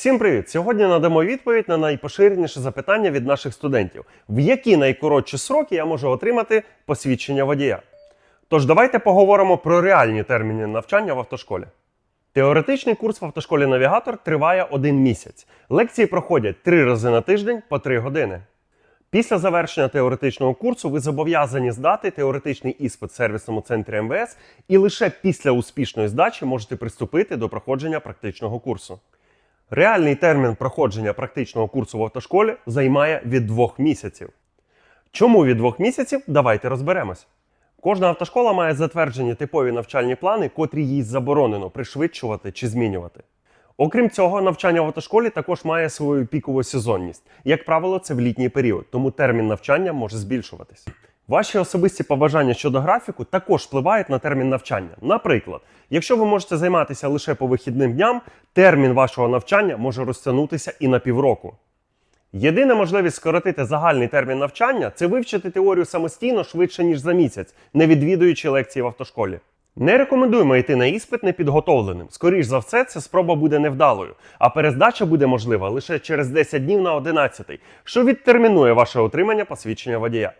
Всім привіт! Сьогодні надамо відповідь на найпоширеніше запитання від наших студентів: в які найкоротші сроки я можу отримати посвідчення водія? Тож давайте поговоримо про реальні терміни навчання в автошколі. Теоретичний курс в автошколі Навігатор триває один місяць. Лекції проходять три рази на тиждень по три години. Після завершення теоретичного курсу ви зобов'язані здати теоретичний іспит в сервісному центрі МВС і лише після успішної здачі можете приступити до проходження практичного курсу. Реальний термін проходження практичного курсу в автошколі займає від двох місяців. Чому від двох місяців? Давайте розберемось. Кожна автошкола має затверджені типові навчальні плани, котрі їй заборонено пришвидшувати чи змінювати. Окрім цього, навчання в автошколі також має свою пікову сезонність. Як правило, це в літній період, тому термін навчання може збільшуватись. Ваші особисті побажання щодо графіку також впливають на термін навчання. Наприклад, якщо ви можете займатися лише по вихідним дням, термін вашого навчання може розтягнутися і на півроку. Єдина можливість скоротити загальний термін навчання це вивчити теорію самостійно швидше, ніж за місяць, не відвідуючи лекції в автошколі. Не рекомендуємо йти на іспит непідготовленим. Скоріш за все, ця спроба буде невдалою, а перездача буде можлива лише через 10 днів на 11, що відтермінує ваше отримання посвідчення водія.